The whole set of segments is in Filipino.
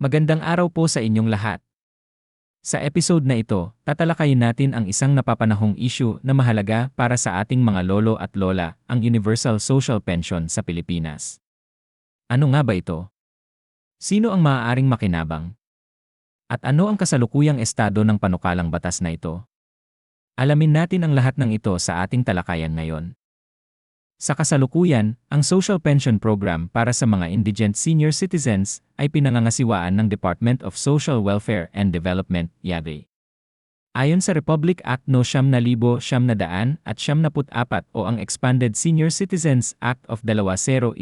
Magandang araw po sa inyong lahat. Sa episode na ito, tatalakayin natin ang isang napapanahong issue na mahalaga para sa ating mga lolo at lola, ang Universal Social Pension sa Pilipinas. Ano nga ba ito? Sino ang maaaring makinabang? At ano ang kasalukuyang estado ng panukalang batas na ito? Alamin natin ang lahat ng ito sa ating talakayan ngayon. Sa kasalukuyan, ang Social Pension Program para sa mga indigent senior citizens ay pinangangasiwaan ng Department of Social Welfare and Development, YADE. Ayon sa Republic Act No 7,700 at 74 o ang Expanded Senior Citizens Act of 2010,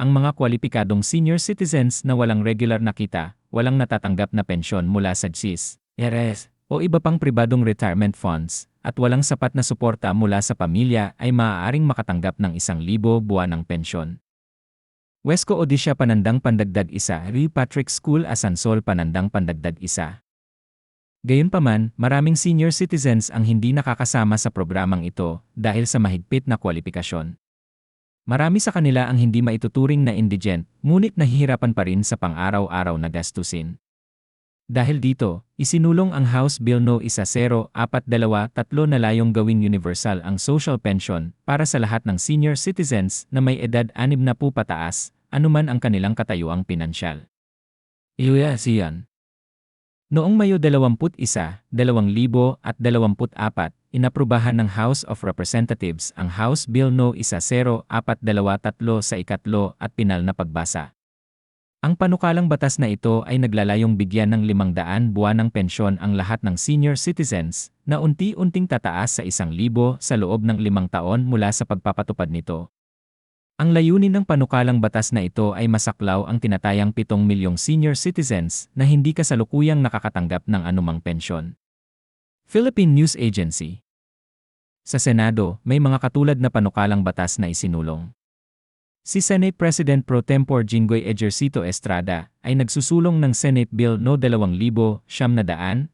ang mga kwalipikadong senior citizens na walang regular na kita, walang natatanggap na pensyon mula sa GSIS, ERS, o iba pang pribadong retirement funds, at walang sapat na suporta mula sa pamilya ay maaaring makatanggap ng isang libo buwan ng pensyon. Wesco Odisha Panandang Pandagdag Isa Rio Patrick School Asansol Panandang Pandagdag Isa Gayunpaman, maraming senior citizens ang hindi nakakasama sa programang ito dahil sa mahigpit na kwalifikasyon. Marami sa kanila ang hindi maituturing na indigent, ngunit nahihirapan pa rin sa pang-araw-araw na gastusin. Dahil dito, isinulong ang House Bill No. 1043 na layong gawing universal ang social pension para sa lahat ng senior citizens na may edad 60 na po pataas, anuman ang kanilang katayuang pinansyal. Iuya siyan. Noong Mayo 21, 2024, inaprubahan ng House of Representatives ang House Bill No. 1043 sa ikatlo at pinal na pagbasa. Ang panukalang batas na ito ay naglalayong bigyan ng 500 buwan ng pensyon ang lahat ng senior citizens na unti-unting tataas sa 1,000 sa loob ng limang taon mula sa pagpapatupad nito. Ang layunin ng panukalang batas na ito ay masaklaw ang tinatayang 7 milyong senior citizens na hindi kasalukuyang nakakatanggap ng anumang pensyon. Philippine News Agency Sa Senado, may mga katulad na panukalang batas na isinulong. Si Senate President Pro Tempore Jinggoy Ejercito Estrada ay nagsusulong ng Senate Bill No 2000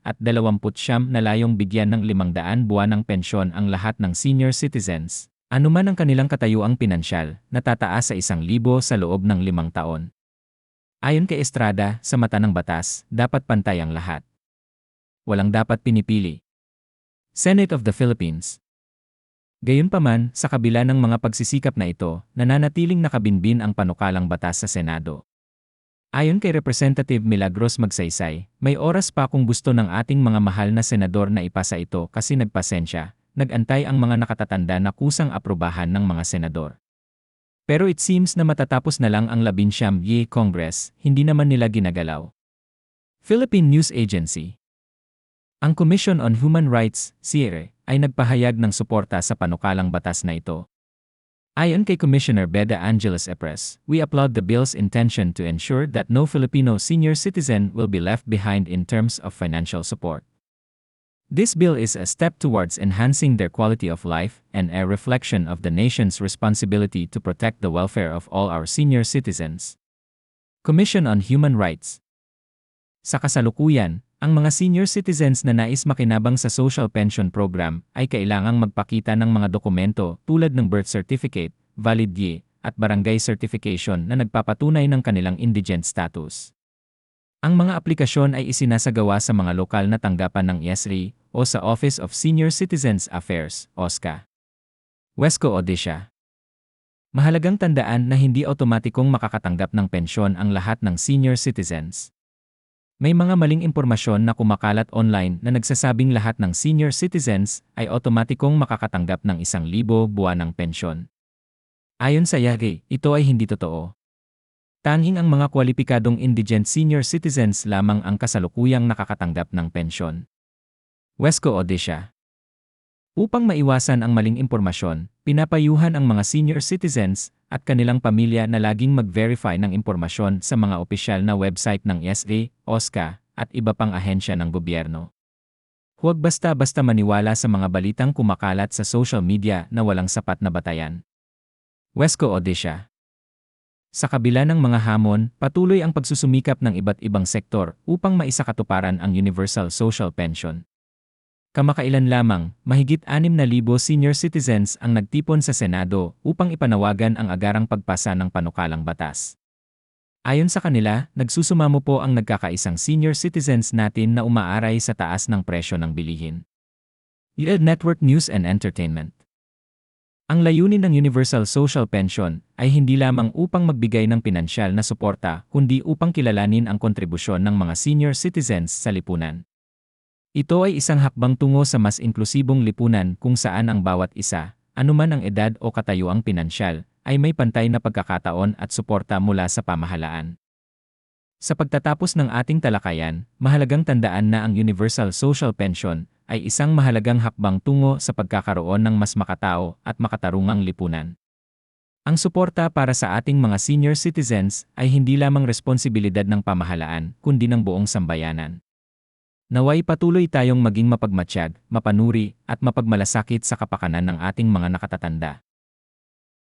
at 20 na layong bigyan ng 500 buwan ng pensyon ang lahat ng senior citizens, anuman ang kanilang katayuang pinansyal, natataas sa 1,000 sa loob ng limang taon. Ayon kay Estrada, sa mata ng batas, dapat pantay ang lahat. Walang dapat pinipili. Senate of the Philippines Gayunpaman, sa kabila ng mga pagsisikap na ito, nananatiling nakabinbin ang panukalang batas sa Senado. Ayon kay Representative Milagros Magsaysay, may oras pa kung gusto ng ating mga mahal na senador na ipasa ito kasi nagpasensya, nagantay ang mga nakatatanda na kusang aprubahan ng mga senador. Pero it seems na matatapos na lang ang labinsyam ye Congress, hindi naman nila ginagalaw. Philippine News Agency Ang Commission on Human Rights, CIRE, ay nagpahayag ng suporta sa panukalang batas na ito. Ayon kay Commissioner Beda Angeles Epres, we applaud the bill's intention to ensure that no Filipino senior citizen will be left behind in terms of financial support. This bill is a step towards enhancing their quality of life and a reflection of the nation's responsibility to protect the welfare of all our senior citizens. Commission on Human Rights Sa kasalukuyan, ang mga senior citizens na nais makinabang sa social pension program ay kailangang magpakita ng mga dokumento tulad ng birth certificate, valid DIE, at barangay certification na nagpapatunay ng kanilang indigent status. Ang mga aplikasyon ay isinasagawa sa mga lokal na tanggapan ng ESRI o sa Office of Senior Citizens Affairs, OSCA. Wesco Odisha Mahalagang tandaan na hindi otomatikong makakatanggap ng pensyon ang lahat ng senior citizens. May mga maling impormasyon na kumakalat online na nagsasabing lahat ng senior citizens ay otomatikong makakatanggap ng isang libo buwan ng pensyon. Ayon sa Yari, ito ay hindi totoo. Tanging ang mga kwalipikadong indigent senior citizens lamang ang kasalukuyang nakakatanggap ng pensyon. Wesco Odisha Upang maiwasan ang maling impormasyon, pinapayuhan ang mga senior citizens at kanilang pamilya na laging mag-verify ng impormasyon sa mga opisyal na website ng ESA, OSCA, at iba pang ahensya ng gobyerno. Huwag basta-basta maniwala sa mga balitang kumakalat sa social media na walang sapat na batayan. Wesco Odisha Sa kabila ng mga hamon, patuloy ang pagsusumikap ng iba't ibang sektor upang maisakatuparan ang Universal Social Pension. Kamakailan lamang, mahigit 6,000 senior citizens ang nagtipon sa Senado upang ipanawagan ang agarang pagpasa ng panukalang batas. Ayon sa kanila, nagsusumamo po ang nagkakaisang senior citizens natin na umaaray sa taas ng presyo ng bilihin. Yield Network News and Entertainment Ang layunin ng Universal Social Pension ay hindi lamang upang magbigay ng pinansyal na suporta kundi upang kilalanin ang kontribusyon ng mga senior citizens sa lipunan. Ito ay isang hakbang tungo sa mas inklusibong lipunan kung saan ang bawat isa, anuman ang edad o katayuang pinansyal, ay may pantay na pagkakataon at suporta mula sa pamahalaan. Sa pagtatapos ng ating talakayan, mahalagang tandaan na ang Universal Social Pension ay isang mahalagang hakbang tungo sa pagkakaroon ng mas makatao at makatarungang lipunan. Ang suporta para sa ating mga senior citizens ay hindi lamang responsibilidad ng pamahalaan, kundi ng buong sambayanan. Naway patuloy tayong maging mapagmatsyag, mapanuri, at mapagmalasakit sa kapakanan ng ating mga nakatatanda.